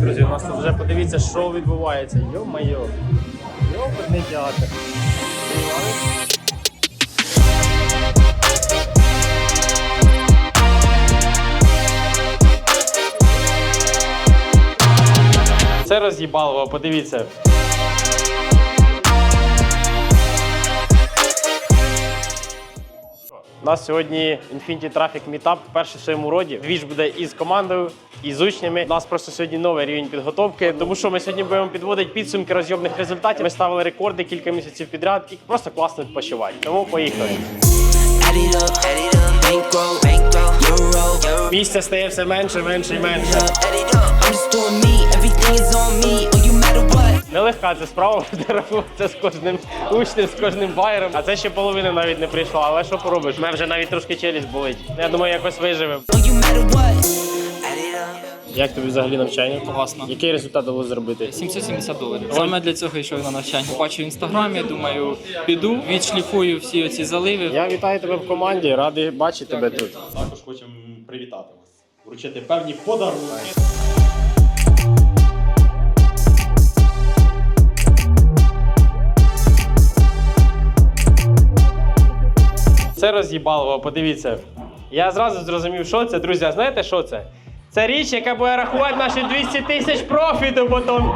Друзі, у нас тут вже подивіться, що відбувається. Йо-майо. Йобаний театр. Це роз'їбалово, подивіться. У нас сьогодні Infinity Traffic Meetup, перший в своєму роді. Двіж буде із командою, і з учнями. У нас просто сьогодні новий рівень підготовки, тому що ми сьогодні будемо підводити підсумки розйобних результатів. Ми ставили рекорди кілька місяців підряд і просто класно відпочивати. Тому поїхали. Місця стає все менше, менше і менше. Нелегка ця справа буде рахуватися з кожним учнем, з кожним байером. А це ще половина навіть не прийшла. Але що поробиш? У мене вже навіть трошки челюсть болить. Я думаю, якось виживемо. Як тобі взагалі навчання? Класно. Який результат вдалося зробити? 770 доларів. Саме для цього йшов на навчання. Бачу в інстаграмі, думаю, піду, відшліфую всі оці заливи. Я вітаю тебе в команді, радий бачити тебе тут. Також хочемо привітати вас, вручити певні подарунки. Це роз'їбалово, подивіться. Я зразу зрозумів, що це, друзі. А знаєте, що це? Це річ, яка буде рахувати наші 200 тисяч профіту потім.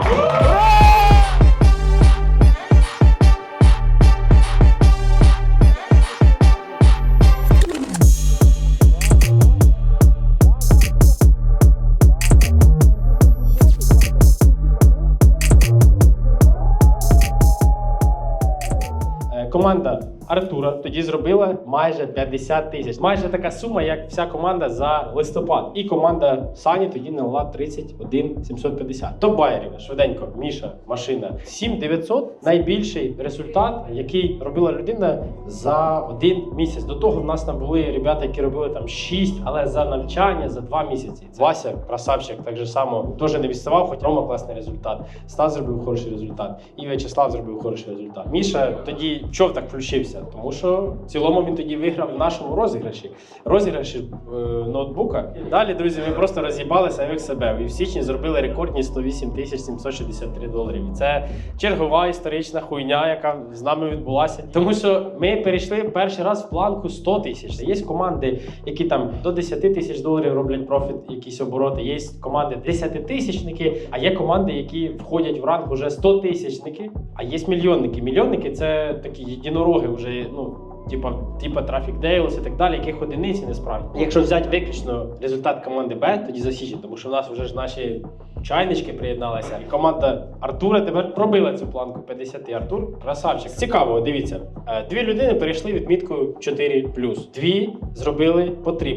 Команда тоді зробила майже 50 тисяч. Майже така сума, як вся команда за листопад. І команда Сані тоді налила 31 750. До Байерів, швиденько, Міша, машина. 7900 найбільший результат, який робила людина за один місяць. До того в нас там були ребята, які робили там 6, але за навчання за 2 місяці. Вася, красавчик, так же само теж не відставав, хоч Рома класний результат. Стас зробив хороший результат. І В'ячеслав зробив хороший результат. Міша тоді чов так включився, тому що в цілому він тоді виграв в нашому розіграші. Розіграші е, ноутбука. Далі, друзі, ми просто роз'їбали самих себе. І в січні зробили рекордні 108 тисяч 763 доларів. І це чергова історична хуйня, яка з нами відбулася. Тому що ми перейшли перший раз в планку 100 тисяч. Є команди, які там до 10 тисяч доларів роблять профіт, якісь обороти. Є команди 10 тисячники, а є команди, які входять в ранг уже 100 тисячники, а є мільйонники. Мільйонники це такі єдинороги вже, ну. Типа, типа трафік Дейлс і так далі, яких одиниці не справді. Якщо взяти виключно результат команди Б, тоді засічить, тому що в нас вже ж наші чайнички приєдналися. І команда Артура тепер пробила цю планку 50. Артур красавчик. Цікаво, дивіться. Е, Дві людини перейшли відміткою 4 Дві зробили по 3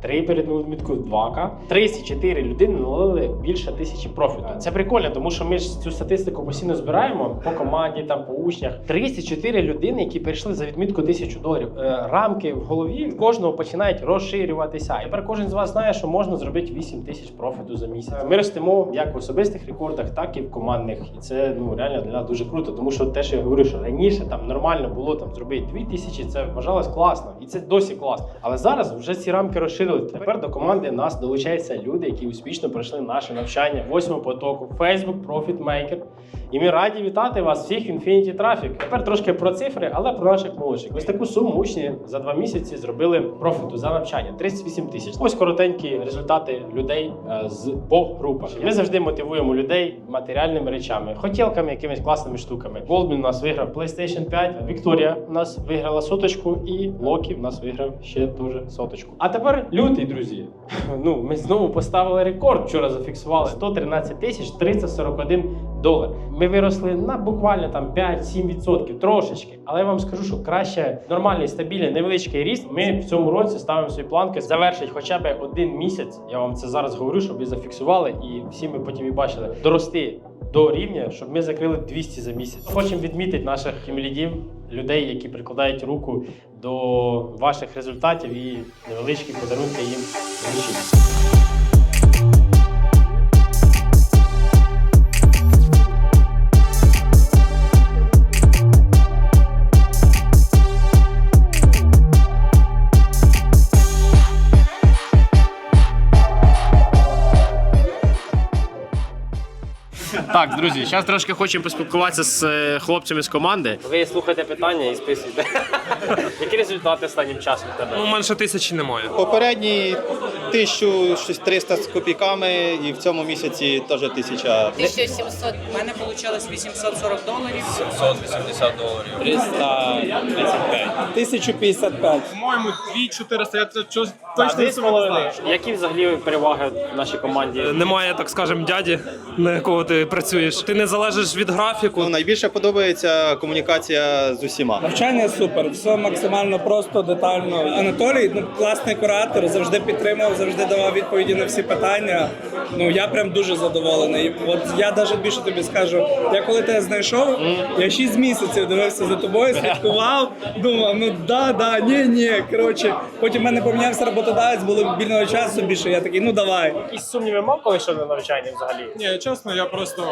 Три перетнули відмітку 2К. 34 людини налили більше тисячі профіту. Це прикольно, тому що ми ж цю статистику постійно збираємо по команді, там по учнях. 34 людини, які перейшли за відмітку 1000 доларів. Е, Рамки в голові в кожного починають розширюватися. Тепер кожен з вас знає, що можна зробити 8 тисяч профіту за місяць. Ми ростемо як в особистих рекордах, так і в командних. І це ну реально для нас дуже круто, тому що те, що я говорю, що раніше там нормально було там зробити 2 тисячі, це вважалось класно, і це досі класно. Але зараз вже ці рамки розширили. Тепер до команди нас долучаються люди, які успішно пройшли наше навчання восьмого потоку Facebook Profit Maker. І ми раді вітати вас всіх в Infinity Traffic. Тепер трошки про цифри, але про наших молодших. Ось таку суму учні за два місяці зробили профіту за навчання 38 тисяч. Ось коротенькі результати людей е, з по групах. Ми завжди мотивуємо людей матеріальними речами, хотілками, якимись класними штуками. Голдмін у нас виграв PlayStation 5, Вікторія у нас виграла соточку, і Локі у нас виграв ще теж соточку. А тепер лютий, друзі. Ну ми знову поставили рекорд. Вчора зафіксували 113 тисяч 341 долар. Ми виросли на буквально там 5-7% трошечки. Але я вам скажу, що краще нормальний, стабільний, невеличкий ріст. Ми в цьому році ставимо свої планки завершить хоча б один місяць. Я вам це зараз говорю, щоб ви зафіксували, і всі ми потім і бачили дорости до рівня, щоб ми закрили 200 за місяць. Хочемо відмітити наших хімлідів, людей, які прикладають руку до ваших результатів і невеличкі подарунки їм вручити. Друзі, зараз трошки хочемо поспілкуватися з е, хлопцями з команди. Ви слухайте питання і списуйте. Які результати останнім часом в тебе? Ну, менше тисячі немає. Попередній 1300 з копійками, і в цьому місяці теж 1000. 1700. У мене вийшло 840 доларів. 780 доларів. 335. 1055. По-моєму, 2400, я це щось точно не знаю. Які взагалі переваги в нашій команді? Немає, так скажемо, дяді, на якого ти працюєш. Ти не залежиш від графіку. Ну, найбільше подобається комунікація з усіма. Навчання супер, все максимально просто, детально. Анатолій, ну класний куратор, завжди підтримував, завжди давав відповіді на всі питання. Ну я прям дуже задоволений. От я навіть більше тобі скажу, я коли тебе знайшов, я 6 місяців дивився за тобою, слідкував, думав, ну да, да, ні, ні. Коротше, потім в мене помінявся роботодавець, було вільного часу більше. Я такий, ну давай. Якісь сумніви мав, коли йшов на навчання взагалі? Ні, чесно, я просто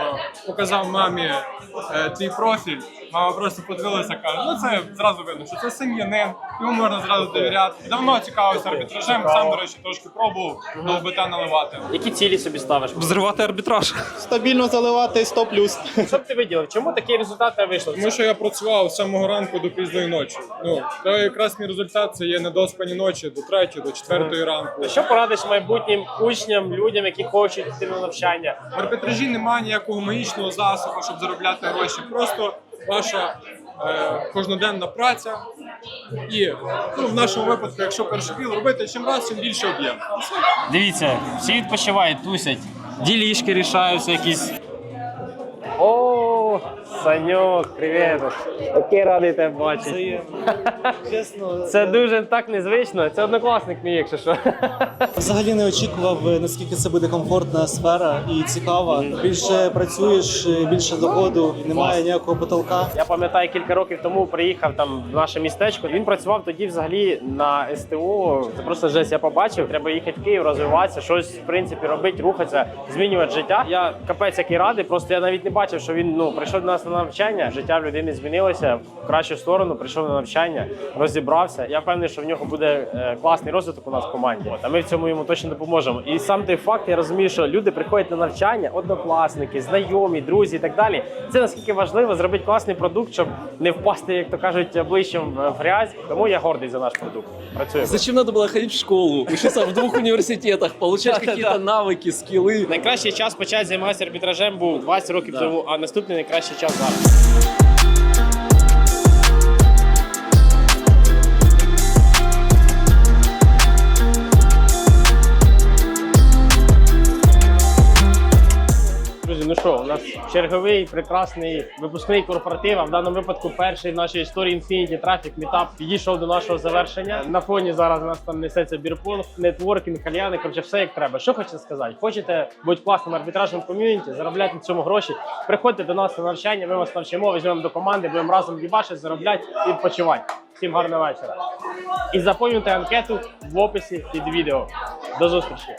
показав мамі е, твій профіль. Мама просто подивилася, каже, ну це зразу видно, що це сім'янин, йому можна зразу довіряти. Давно цікавився арбітражем, сам, до речі, трошки пробував до ОБТ наливати. Які цілі собі ставиш? Взривати арбітраж. Стабільно заливати 100 плюс. Що б ти виділив? Чому такі результати вийшли? Тому що я працював з самого ранку до пізної ночі. Ну, то якраз мій результат це є недоспані ночі до третьої, до четвертої ранку. Що порадиш майбутнім учням, людям, які хочуть йти на навчання? В арбітражі немає ніякого магічного засобу, щоб заробляти гроші. Просто ваша е, кожноденна праця. І ну, в нашому випадку, якщо перший піл робити чим раз, чим більше об'єм. Дивіться, всі відпочивають, тусять. Ділішки рішаються якісь. Саньок, привіт. Такий радий тебе бачити. Чесно, Це дуже так незвично. Це однокласник мій, якщо що. взагалі не очікував, е, наскільки це буде комфортна сфера і цікава. Більше працюєш, е, більше доходу, немає ніякого потолка. Я пам'ятаю, кілька років тому приїхав там в наше містечко. Він працював тоді взагалі на СТО. Це просто жесть. Я побачив. Треба їхати в Київ, розвиватися, щось в принципі робити, рухатися, змінювати життя. Я капець який радий. Просто я навіть не бачив, що він ну прийшов до нас на навчання. Життя в людини змінилося в кращу сторону. Прийшов на навчання, розібрався. Я впевнений, що в нього буде е, класний розвиток у нас в команді. От, а ми в цьому йому точно допоможемо. І сам той факт, я розумію, що люди приходять на навчання, однокласники, знайомі, друзі і так далі. Це наскільки важливо зробити класний продукт, щоб не впасти, як то кажуть, обличчям в грязь. Тому я гордий за наш продукт. Працюємо. Зачем надо было ходить в школу, учиться в двух университетах, получать какие-то навыки, скиллы? Найкращий час почати займатися арбітражем був 20 років тому, а наступний найкращий час зараз. Що, у нас черговий прекрасний випускний корпоратив. А в даному випадку перший в нашій історії Infinity Traffic Meetup підійшов до нашого завершення. На фоні зараз у нас там несеться бірпонг, нетворкінг, кальяни, коротше, все як треба. Що хочете сказати? Хочете бути класним арбітражним ком'юніті, заробляти на цьому гроші. Приходьте до нас на навчання, ми вас навчимо, візьмемо до команди, будемо разом дібашити, заробляти і відпочивати. Всім гарного вечора. І заповнюйте анкету в описі під відео. До зустрічі!